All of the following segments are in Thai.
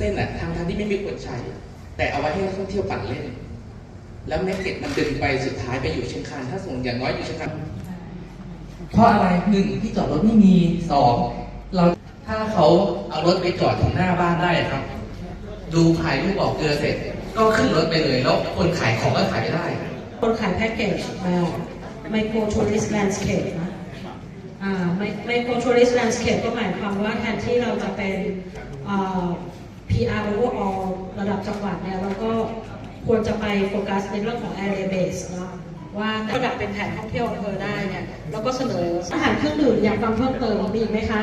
เส้นอะทางทางที่ไม่มีคนใช้ แต่เอาไว้ให้นักท่องเที่ยวปั่นเล่น แล้วแม็กเก็ตมันดึงไปสุดท้ายไปอยู่เชียงคานถ้าส่งอย่างน้อยอยู่เชียงคานเพราะอะไรหนึ่งที่จอดรถไม่มีสองเราถ้าเขาเอารถไปจอดที่หน้าบ้านได้ครับ ดูถ่ายรูปบอกเกลือเสร็จ ก็ขึ้นรถไปเลยแล้วคนขายของก็ขายไม่ได้ คนขายแพ็กเกจแบบไมโครทัวริสแลนด์สเคปนะไมโครทัวริสแลนด์สเคปก็หมายความว่าแทนที่เราจะเป็นอ่า PR overall ระดับจังหวัดเนี่ยเราก็ควรจะไปโฟกัสในเรื่องของ area base เนาะว่าระดับเป็นแผนท่องเที่ยวอำเภอได้เนี่ยเราก็เสนออาหารเครื่องดื่มอยากฟังเพิ่มเติมมีอีกไหมคะ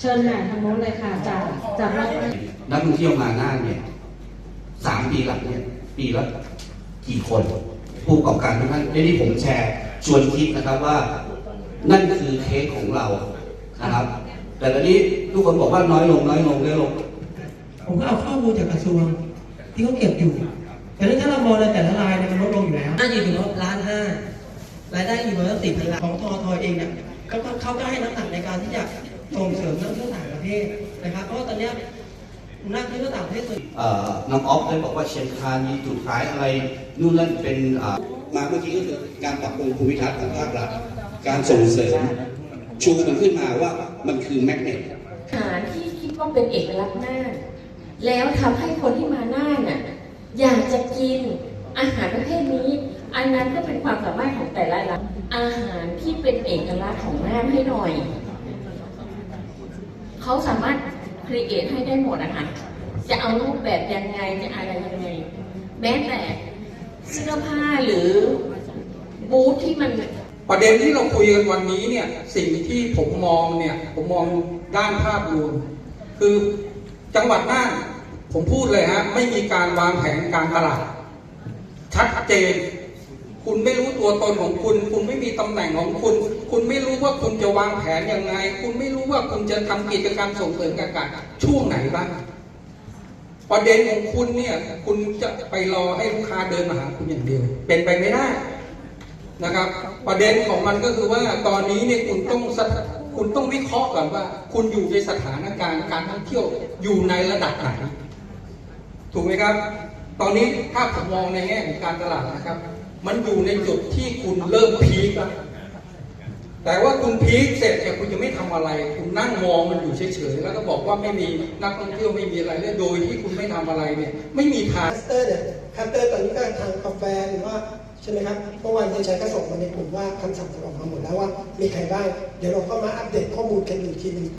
เชิญค่ะทางโน้นเลยค่ะจากจากรอบแรกนักท่องเที่ยวมาน่านเนี่ยสามปีหลังเนี่ยปีละกี่คนผู้ประกอบการทุกท่านในนี้ผมแชร์ชวนคิดนะครับว่า นั่นคือเคสของเรานะครับ แต่ตอนนี้ทุกคนบอกว่าน้อยลงน้อยลงน้อยลง ผมก็เอาข้อมูลจากกระทรวงที่เขาเก็บอยู่แต่ถ้าเรามองในแต่ละรายเนี่ยมันลดลงอยู่แล้วน่าจะอยู่ที่ล้านห้ารายได้อยู่ประมาณสี่พันล้านของทอทเองเนี่ยก็ต้องเขาก็ให้น้ำหนักในการที่จะส่งเสริมนักท่องเที่ยวต่างประเทศนะครับ เพราะว่าตอนเนี้ยนักท่องเที่ยวต่างประเทศส่วนเอ่อน้องออฟได้บอกว่าเชียงคานมีจุดขายอะไรนู่นนั่นเป็นอ่ามาเมื่อกี้ก็คือการปรับปรุงภูมิทัศน์ของภาครัฐการส่งเสริมชูมันขึ้นมาว่ามันคือแมกเนตอาหารที่คิดว่าเป็นเอกลักษณ์น่าน แล้วทำให้คนที่มาหน่านน่ะอยากจะกินอาหารประเภทนี้ อันนั้นก็เป็นความสามารถของแต่ละร้านอาหารที่เป็นเอกลักษณ์ของน่านให้หน่อย เขาสามารถครีเอทให้ได้หมดนะคะจะเอารูปแบบยังไงจะอะไรยังไงแม้แต่เสื้อผ้าหรือบูธที่มันประเด็นที่เราคุยกันวันนี้เนี่ยสิ่งที่ผมมองเนี่ยผมมองด้านภาพรวมคือจังหวัดน่าน ผมพูดเลยฮะไม่มีการวางแผนการตลาด ชัดเจน คุณไม่รู้ตัวตนของคุณ คุณไม่มีตำแหน่งของคุณ คุณไม่รู้ว่าคุณจะวางแผนยังไง คุณไม่รู้ว่าคุณจะทำกิจกรรมส่งเสริมการการช่วงไหนบ้างประเด็นของคุณเนี่ย คุณจะไปรอให้ลูกค้าเดินมาหาคุณอย่างเดียว เป็นไปไม่ได้นะครับ ประเด็นของมันก็คือว่าตอนนี้เนี่ยคุณต้องคุณต้องวิเคราะห์ก่อนว่า คุณอยู่ในสถานการณ์การท่องเที่ยวอยู่ในระดับไหน ถูกไหมครับ ตอนนี้ถ้าผมมองในแง่ของการตลาดนะครับ มันอยู่ในจุดที่คุณเริ่มพีคแล้วแต่ว่าคุณพีคเสร็จเนี่คุณจะไม่ทำอะไร คุณนั่งมองมันอยู่เฉยๆ แล้วก็บอกว่าไม่มีนักท่องเที่ยวไม่มีอะไรเลยโดยที่คุณไม่ทำอะไรเนี่ยไม่มีทางคัสเตอร์เนี่ยคัสเตอร์ตอนนี้ก็ทางกาแฟหรือว่าใช่ไหมครับเมื่อวานเทชัยก็ส่งมาในกลุ่มว่าคำสั่งจะออกมาหมดแล้วว่ามีใครบ้าง เดี๋ยวเราก็มาอัปเดตข้อมูลกันอีกทีนึง